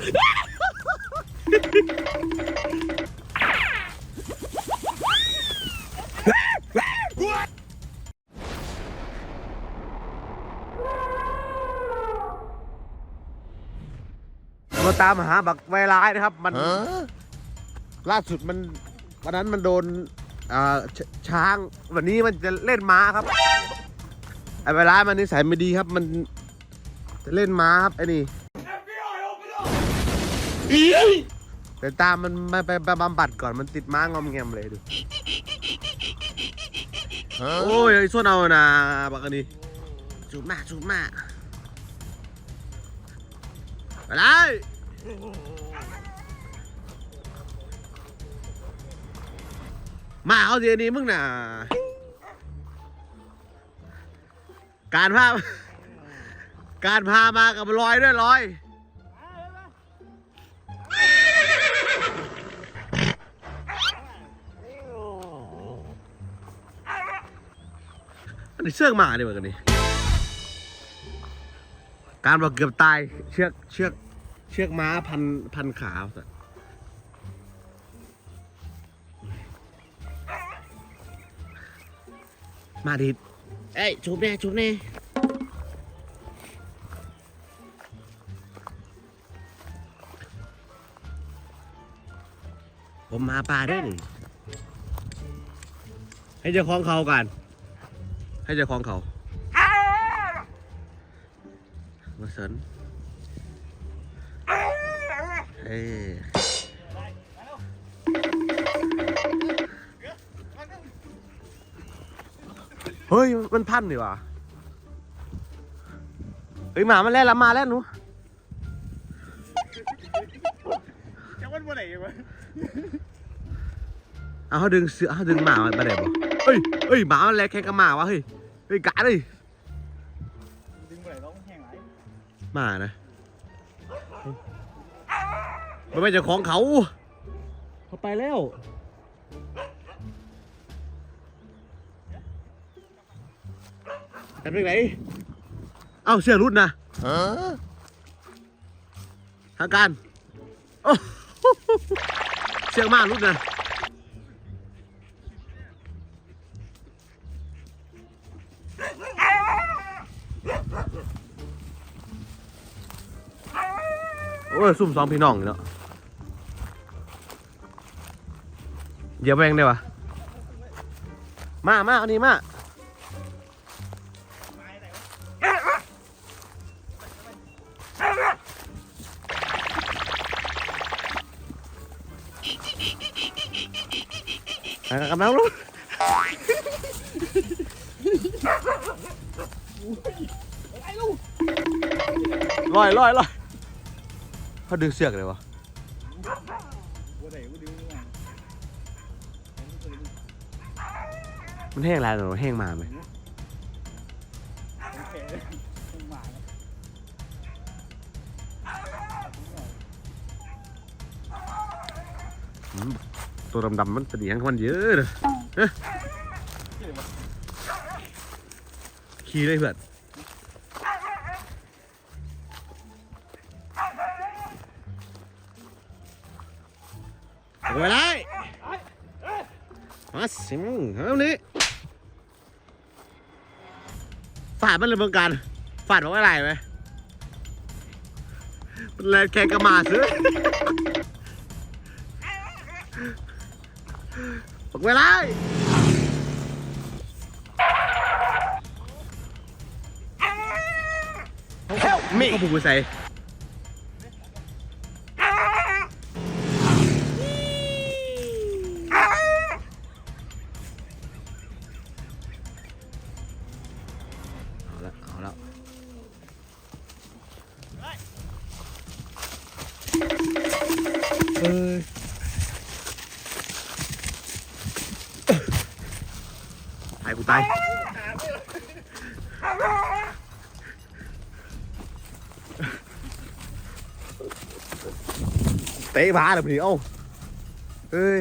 มาตามหาบักไวร้ายนะครับ มันล่าสุดมันวันนั้นมันโดนอ่าชช้าง วันนี้มันจะเล่นม้าครับไอ้ไวร้ายมันนิสัยไม่ดีครับ มันจะเล่นม้าครับไอ้นี่ แต่ตามมันมาไปไปบำบัดก่อนมันติดม้างอมแงมเลยดู โอ้ยไอ้ส้นเอานะบักอันนี้จูบมาจูบมาไปเลยมาเอาเดี๋ยวนี้มึงน่ะ การพา การพามากับลอยด้วยลอย อันนี้เชือกหมาเนี่ยเหมือนกันนี่การบอกเกือบตาย เชือกเชือกเชือกม้าพันพันขาสัตว์มาดิเอ้ยชุบแน่ชุบแน่ผมมาปลาด้วยนี่ให้เจ้าของเขากัน ให้เจ้าของเขามาเสรินเอ้ยเฮ้ย มันพันดีว่ะเฮ้ยหมามันแล่นละมาแล้วหนูจะวันวันไหนวะเอาเขาดึงเสือเขาดึงหมามันไปไหนบ่เฮ้ยเฮ้ยหมามันแลแข่งกับหมาวะเฮ้ย เฮ้ยกะเลยดึงวันไหนร้องแห้งไหลหมานะมันไม่ใช่ของเขาเขาไปแล้ว กันไปไหน เอ้าเสื้อรุดนะทางการโอ้เสื้อมากรุดนะ ยซุ่มสองพี่น้องนี่เนาะเดี๋ยวแบงได้ปะมามาเอานี่มา เขาดึงเสือกเลยวะมันแห้งลายหรอแห้งมาไหมตัวดำๆมันเป็นอย่งมันเยอะเลยขี่เลยเพื่อน dạng con dữ rồi Hả? Khi đây bạn Quay lại Má xỉm Không đi ฝาดมันเลยเมืองการฝาดบอกว่าอะไรไหมมันเลยแข่งกระหมาซื้อบอกเวลา Help me ก็ผูกไปใส่ เตะบ้าเลยมึงเอ้าเฮ้ย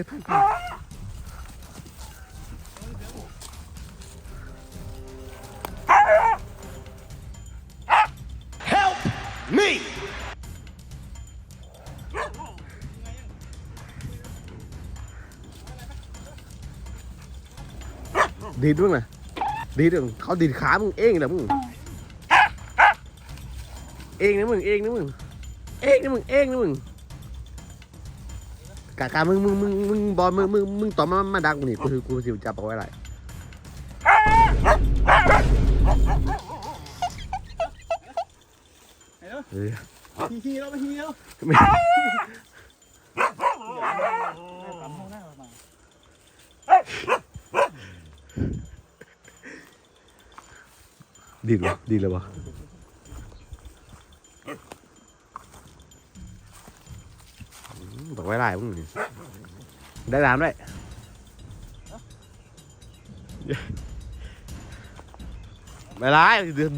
ดีด้วยนะ ดีดมึงเขาดีดขามึงเองนะมึง เองนะมึง เองนะมึง เองนะมึง เองนะมึงกากามึงมึงมึงมึงบอลมึงมึงมึงต่อมามาดักมึงนี่กูคือกูสิจับเอาไว้ไรไอ้เนาะเออฮีฮีแล้วไปฮีแล้วไม่ตามห้องหน้ามา ดีดวะดีเลยวะบอกไว้ไรมึงนี่ได้ร้านด้วยไม่ไร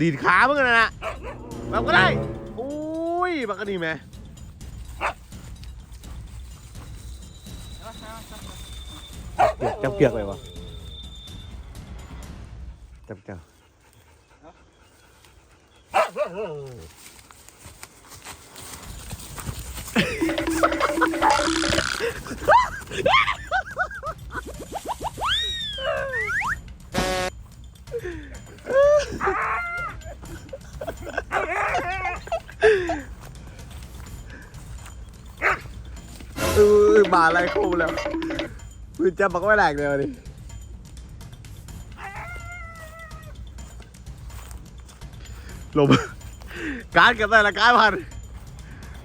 ดีดขามึงนะนนะแบบก็ได้อุ้ยบักก็ดีไหมจับเกียกเลยวะจับเกียก เออบาอะไรคู่แล้วมือจับบักไม่แหลกเลยวะดิ ลมการกับแต่ละการพัน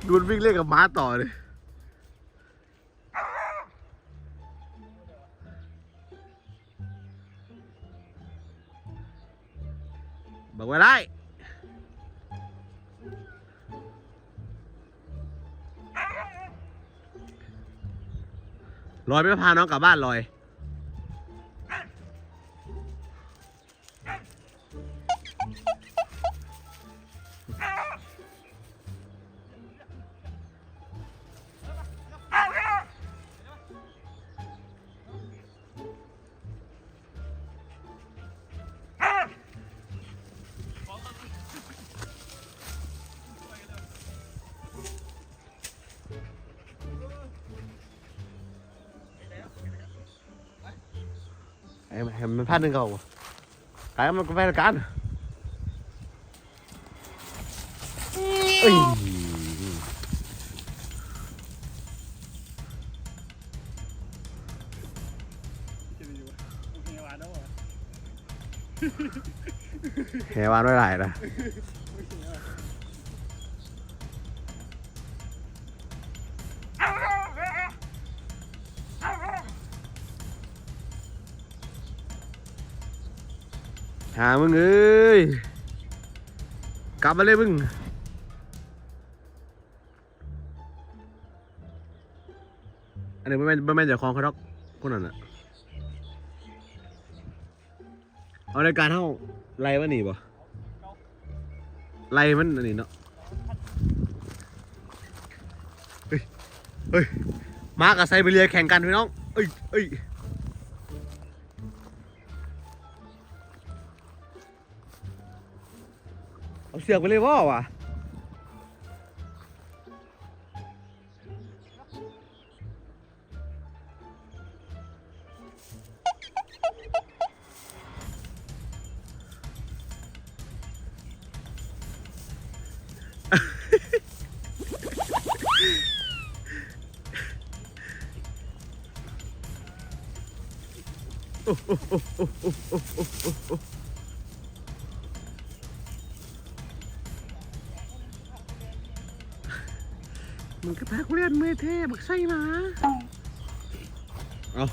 ดูนวิ่งเล่นกับม้าต่อเลยบอกไว้ได้ลอยไม่พาน้องกลับบ้านลอย ไอ้ไอ้มันพลาดหนึ่งเขาขายมันก็ไปละกันเอ้ยเควานแหรอแหวานไว้หลายนะ หามึงเอ้ย กลับมาเลยมึง อันนี้ไม่แม่นไม่แม่นจากของเขาดอกคนนั้นอะเอารายการเท่าไล่มันหนีบ่ไล่มันอันนี้เนาะ เฮ้ย เฮ้ย มากับไซบีเรียแข่งกันพี่น้อง เอ้ยเอ้ย เสือกไปเลยว่าวะโอ้โห มึงก็พากูเล่นเมเทบักไส้หมาเอา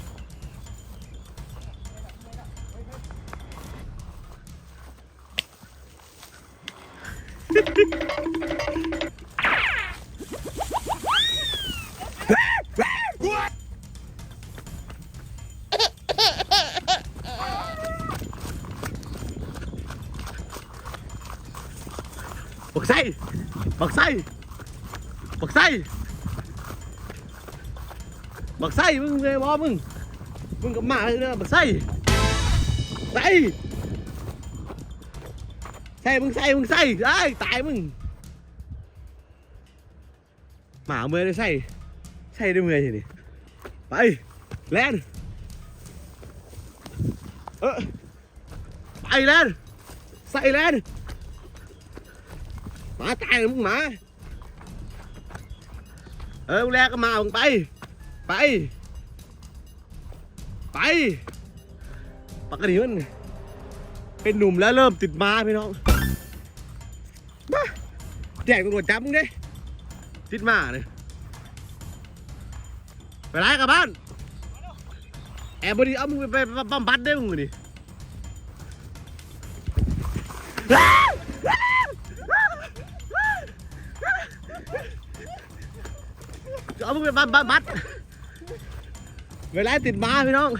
บักไส้บักไส้ บักไส้บักไส้มึงเลยบอมึง มึงกับหมาเลยนะบักไส้ไส้ใส่มึงใส่มึงใส่ไอ้ตายมึง หมาเมื่อยได้ใส่ใส่ได้เมื่อยทีนี่ไปแลนเออไอแลนด์ใส่แลนหมาตายเลยมึงหมา เออมึงแรกก็มามึงไป ไป ไป ปกติมันเป็นหนุ่มแล้วเริ่มติดม้าพี่น้องมาแจ้งตำรวจจับมึงดิติดม้าเลยไปไล่กลับบ้าน แอบบดีเอามึงไปไปบำบัดได้มึงดิ เอามึงไปบำบัดเวลาติดม้าพี่น้อง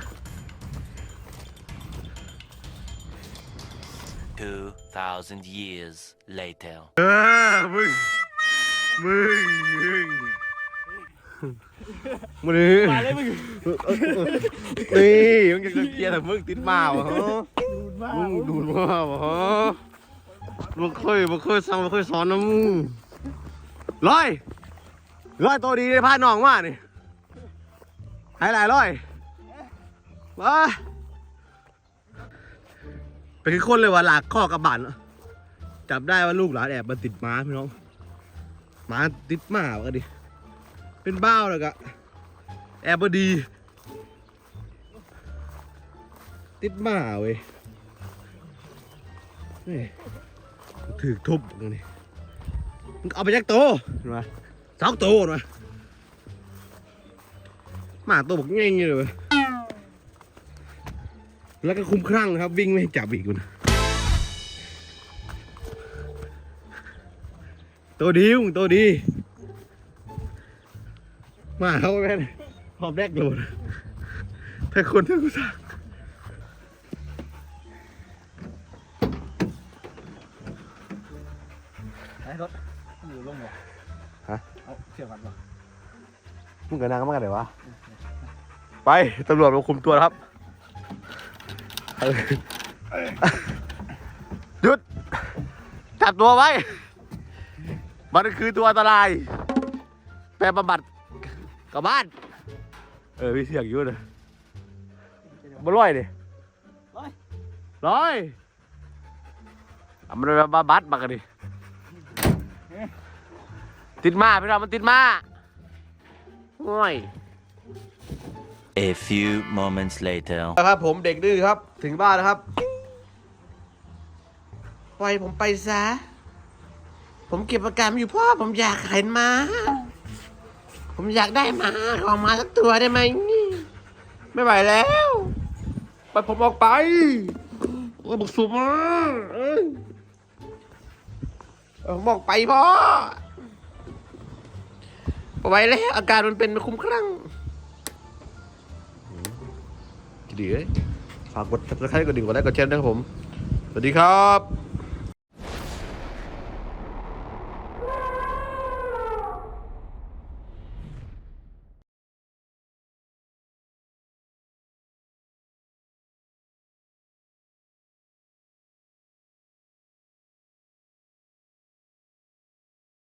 2,000 years later. เออมึงมึงมึงมึงมาเลยมึงนี่มึงจะเกลียร์แต่มึงติดมาวะฮะดูดมากมึงดูดมาวะฮะมึงเคยมึงเคยสั่งมึงเคยสอนนะมึงร้อย ร้อยตัวดีเลยพาน้องมานี่ให้หลายร้อยมาเป็นคนเลยว่าหลากข้อกระบาดอะจับได้ว่าลูกหลานแอบมาติดม้าพี่น้องหมาติดหมาวะดิ เป็นบ้าเลยกะแอบบดี ติดหมาเว้ยนี่ถือทุบตรงนี้ เอาไปยักโตเห็นไหม สองตเห็นไหมหมาตัวบอกเงี้ยๆเลยแล้วก็คุ้มครั่งนะครับ วิ่งไม่จับอีกคุณตัวดีมึงตัวดี มาเขาแม่นหอบแรกโดดถ้าคนที่กูสั่งไอ้รถอยู่ลงหรอฮะ เอาเสียบกันเหรอมึงกับนางก็มากันไหนวะ ไป ตำรวจมาคุมตัวแล้วครับหยุด จับตัวไว้ มันคือตัวอันตราย แปรบำบัดกลับบ้าน เออพี่เสียงอยุ่นะบ่ร้อยดิร้อยร้อยเอามันไปบำบัดมากันดิ ติดมาพี่เรามันติดมาโอ้ย A few moments later. ครับผมเด็กดื้อครับ ถึงบ้านแล้วครับปล่อยผมไปซะ ผมเก็บอาการอยู่พ่อผมอยากเห็นมา ผมอยากได้หมาขอมาสักตัวได้ไหมไม่ไหวแล้วปล่อยผมออกไปโอ้ยบุกสุมาเอ้ยเออผมออกไปพ่อ ไม่ไว้แล้วอาการมันเป็นคุ้มครั่งดีเลยฝากกดติดตามกดดิ่งกดไลค์กดแชร์ด้วยครับผม สวัสดีครับ